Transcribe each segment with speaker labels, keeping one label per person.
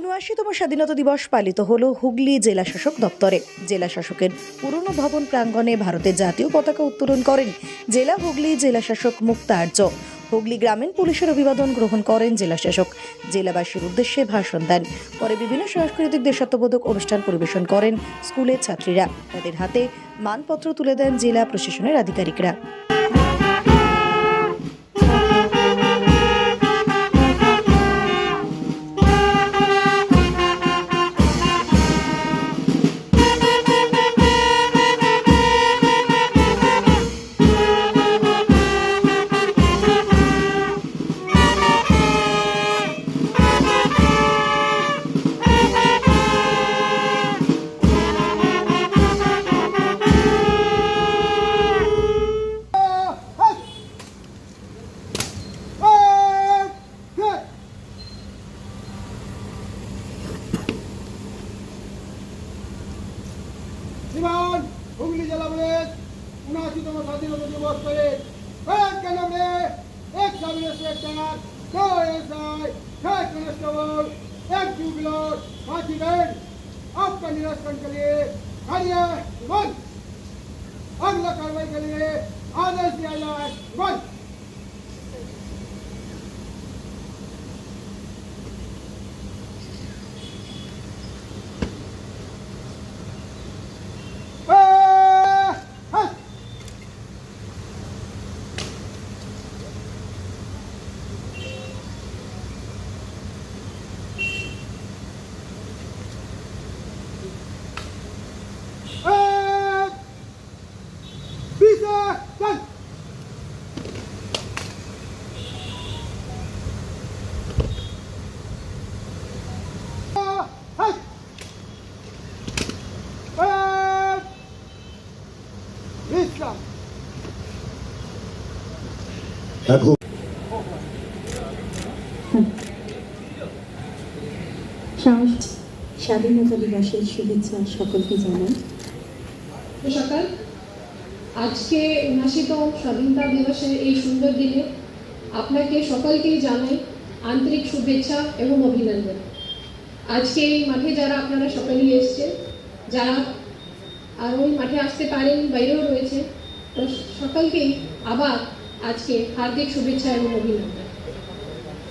Speaker 1: উনআশিতম স্বাধীনতা দিবস পালিত হল হুগলি জেলা শাসক দপ্তরে। জেলা শাসকের পুরনো ভবন প্রাঙ্গণে ভারতের জাতীয় পতাকা উত্তোলন করেন জেলা হুগলি জেলা শাসক মুক্তা আর্য হুগলি গ্রামীণ পুলিশের অভিবাদন গ্রহণ করেন জেলা শাসক। জেলাবাসীর উদ্দেশ্যে ভাষণ দেন। পরে বিভিন্ন সাংস্কৃতিক দেশাত্মবোধক অনুষ্ঠান পরিবেশন করেন স্কুলের ছাত্রীরা। তাদের হাতে মানপত্র তুলে দেন জেলা প্রশাসনের আধিকারিকরা।
Speaker 2: হুগলি জেলা পুলিশ উনআশিতম স্বাধীনতা দিবস করে এক কেন্দ্রে এক সাব ইন্সপেক্টর দো এসআই छह कॉन्स्टेबल एक ट्यूबलर साथी गण आपका निरसन के लिए कार्य बंद अगला कार्रवाई के लिए आदेश दिया जाए बंद Visa!
Speaker 3: এখন
Speaker 4: স্বাধীনতা দিবসের শুভেচ্ছা সকলকে জানাই
Speaker 5: সকাল আজকে উনাশিতম স্বাধীনতা দিবসের এই সুন্দর দিনে আপনাকে সকলকেই জানাই আন্তরিক শুভেচ্ছা এবং অভিনন্দন আজকে এই মাঠে যারা আপনারা সকলেই এসছেন, যারা আর ওই মাঠে আসতে পারেন, বাইরেও রয়েছে। তো সকলকেই আবার আজকে হার্দিক শুভেচ্ছা এবং অভিনন্দন।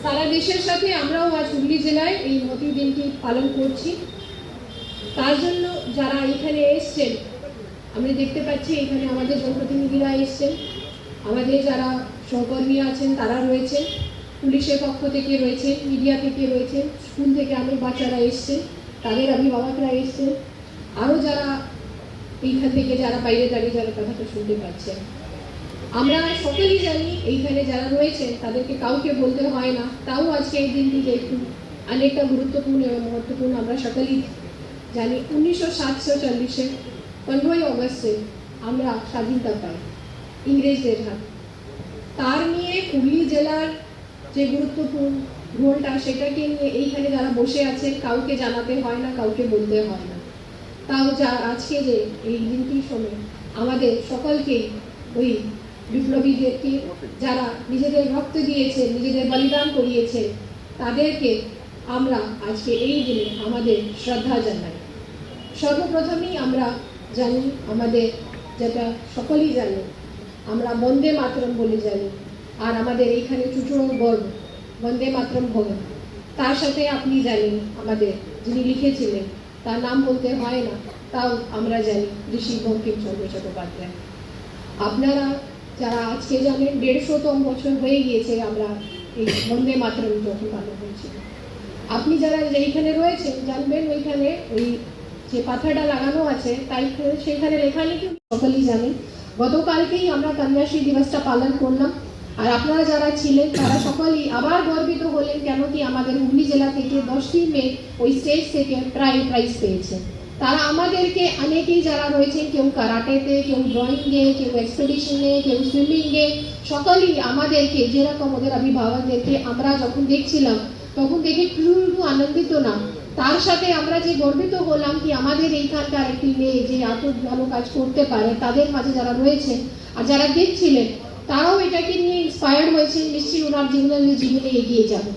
Speaker 5: সারা দেশের সাথে আমরাও আজ হুগলি জেলায় এই মতি দিনটি পালন করছি। তার জন্য যারা এখানে এসছেন, আমরা দেখতে পাচ্ছি এখানে আমাদের জনপ্রতিনিধিরা এসছেন। আমাদের যারা সহকর্মী আছেন, তারা রয়েছেন। পুলিশের পক্ষ থেকে রয়েছে, মিডিয়া থেকে রয়েছে, স্কুল থেকে অনেক বাচ্চারা এসছেন, তাদের অভিভাবকরা এসছেন। আরও যারা এইখান থেকে যারা বাইরে দাঁড়িয়ে যারা কথাটা শুনতে পাচ্ছেন। আমরা সকলেই জানি এইখানে যারা রয়েছেন, তাদেরকে কাউকে বলতে হয় না। তাও আজকে এই দিনটি যেহেতু অনেকটা গুরুত্বপূর্ণ এবং মহত্বপূর্ণ আমরা সকলেই জানি। উনিশশো সাতশো চল্লিশে পনেরোই অগস্টে আমরা স্বাধীনতা পাই, ইংরেজদের হাত। তার নিয়ে হুগলি জেলার যে গুরুত্বপূর্ণ রোলটা, সেটাকে নিয়ে এইখানে যারা বসে আছে কাউকে জানাতে হয় না, কাউকে বলতে হয় না। তাও যা আজকে যে এই দিনটির সময় আমাদের সকলকেই ওই বিপ্লবীদেরকে যারা নিজেদের রক্ত দিয়েছে, নিজেদের বলিদান করিয়েছে, তাদেরকে আমরা আজকে এই দিনে আমাদের শ্রদ্ধা জানাই। সর্বপ্রথমেই আমরা জানি, আমাদের যেটা সকলেই জানি, আমরা বন্দে মাতরম বলে জানি, আর আমাদের এইখানে চুচুড়ো গর্ব বন্দে মাতরম ভবন তার সাথে আপনি জানেন, আমাদের যিনি লিখেছিলেন তার নাম বলতে হয় না, তাও আমরা জানি ঋষি বঙ্কিমচন্দ্র চট্টোপাধ্যায়। আপনারা যারা আজকে জানেন, দেড়শোতম বছর হয়ে গিয়েছে আমরা এই বন্দে মাতরম যখন পালন হয়েছিল আপনি যারা এইখানে রয়েছেন, জানবেন ওইখানে ওই যে পাথাটা লাগানো আছে, তাই সেখানে লেখা লিখে সকলেই জানেন গতকালকেই আমরা কন্যাশ্রী দিবসটা পালন করলাম। আর আপনারা যারা ছিলেন, তারা সকলেই আবার গর্বিত হলেন কেন কি আমাদের হুগলি জেলা থেকে দশটি মেয়ে ওই স্টেজ থেকে প্রায় প্রাইজ পেয়েছে। তারা আমাদেরকে অনেকেই যারা রয়েছেন, কেউ কারাটেতে, কেউ ড্রয়িংয়ে কেউ এক্সপিডিশনে কেউ সুইমিংয়ে সকলেই আমাদেরকে যেরকম ওদের অভিভাবকদেরকে আমরা যখন দেখছিলাম, তখন দেখে শুধু আনন্দিত না। তার সাথে আমরা যে গর্বিত হলাম কি আমাদের এইখানকার একটি মেয়ে যে এত ভালো কাজ করতে পারে, তাদের মাঝে যারা রয়েছে আর যারা দেখছিলেন তারাও এটাকে নিয়ে ইন্সপায়ার্ড হয়েছেন নিশ্চয়ই ওনার জীবনে জীবনে এগিয়ে যাবে।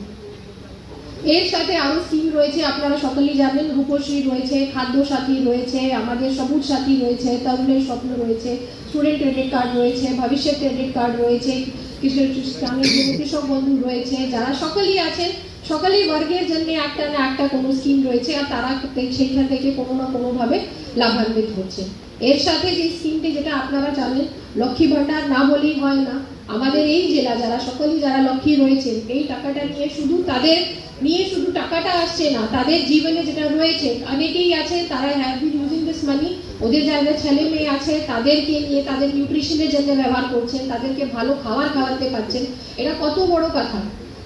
Speaker 5: এর সাথে আরও স্কিম রয়েছে, আপনারা সকলেই জানেন, রূপশ্রী রয়েছে খাদ্য সাথী রয়েছে, আমাদের সবুজ সাথী রয়েছে, তরুণের স্বপ্ন রয়েছে স্টুডেন্ট ক্রেডিট কার্ড রয়েছে, ভবিষ্যৎ ক্রেডিট কার্ড রয়েছে কৃষক গ্রামের জন্য কৃষক বন্ধু রয়েছে, যারা সকলেই আছেন, সকলেই বর্গের জন্য একটা না একটা কোনো স্কিম রয়েছে, আর তারা সেইখান থেকে কোনো না কোনোভাবে লাভান্বিত হচ্ছে। এর সাথে যে স্কিমটি যেটা আপনারা জানেন, লক্ষ্মী ভাণ্ডার না বলেই হয় না। আমাদের এই জেলা যারা, সকলেই যারা লক্ষ্মী রয়েছেন, এই টাকাটা নিয়ে শুধু তাদের, নিয়ে শুধু টাকাটা আসছে না, তাদের জীবনে যেটা রয়েছে, অনেকেই আছে, তারা have been using this money ওদের যাদের ছেলে মেয়ে আছে, তাদেরকে নিয়ে তাদের নিউট্রিশনের জন্য ব্যবহার করছেন, তাদেরকে ভালো খাবার খাওয়াতে পারছেন। এটা কত বড় কথা।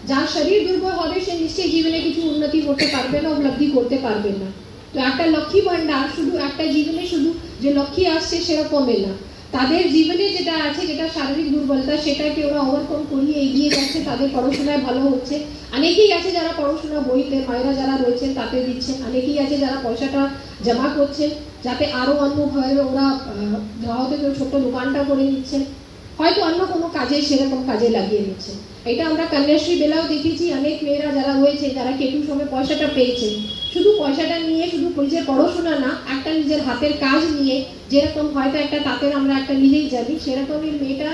Speaker 5: যার শরীর দুর্বল হবে, সে নিশ্চয়ই জীবনে কিছু উন্নতি করতে পারবে না, উপলব্ধি করতে পারবে না। তো একটা লক্ষ্মী ভাণ্ডার, শুধু একটা জীবনে শুধু যে লক্ষ্মী আসছে সেরকমই না। তাদের জীবনে যেটা আছে, যেটা শারীরিক দুর্বলতা, সেটাকে ওরা ওভারকম করিয়ে এগিয়ে যাচ্ছে, তাদের পড়াশোনায় ভালো হচ্ছে। অনেকেই আছে যারা পড়াশোনা বইতে, মায়েরা যারা রয়েছেন তাতে দিচ্ছেন। অনেকেই আছে যারা পয়সাটা জমা করছেন, যাতে আরও অন্যভাবে ওরা হয়তো কেউ ছোট্ট দোকানটা করে নিচ্ছে হয়তো অন্য কোনো কাজে সেরকম কাজে লাগিয়ে নিচ্ছে এটা আমরা কন্যাশ্রী বেলাও দেখেছি, অনেক মেয়েরা যারা রয়েছে, যারা কেটু সময় পয়সাটা পেয়েছে। শুধু পয়সাটা নিয়ে, শুধু নিজের পড়াশোনা না, একটা নিজের হাতের কাজ নিয়ে, যেরকম হয়তো একটা তাঁতের আমরা একটা নিজেই জানি, সেরকমই মেয়েটা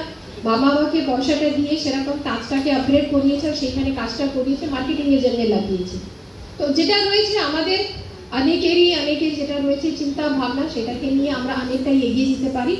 Speaker 5: বাবা মাকে পয়সাটা দিয়ে সেরকম কাজটাকে আপগ্রেড করিয়েছে সেখানে কাজটা করিয়েছে মার্কেটিংয়ের জন্য লাগিয়েছে। তো যেটা রয়েছে আমাদের অনেকেরই, অনেকের যেটা রয়েছে চিন্তা ভাবনা, সেটাকে নিয়ে আমরা অনেকটাই এগিয়ে যেতে পারি।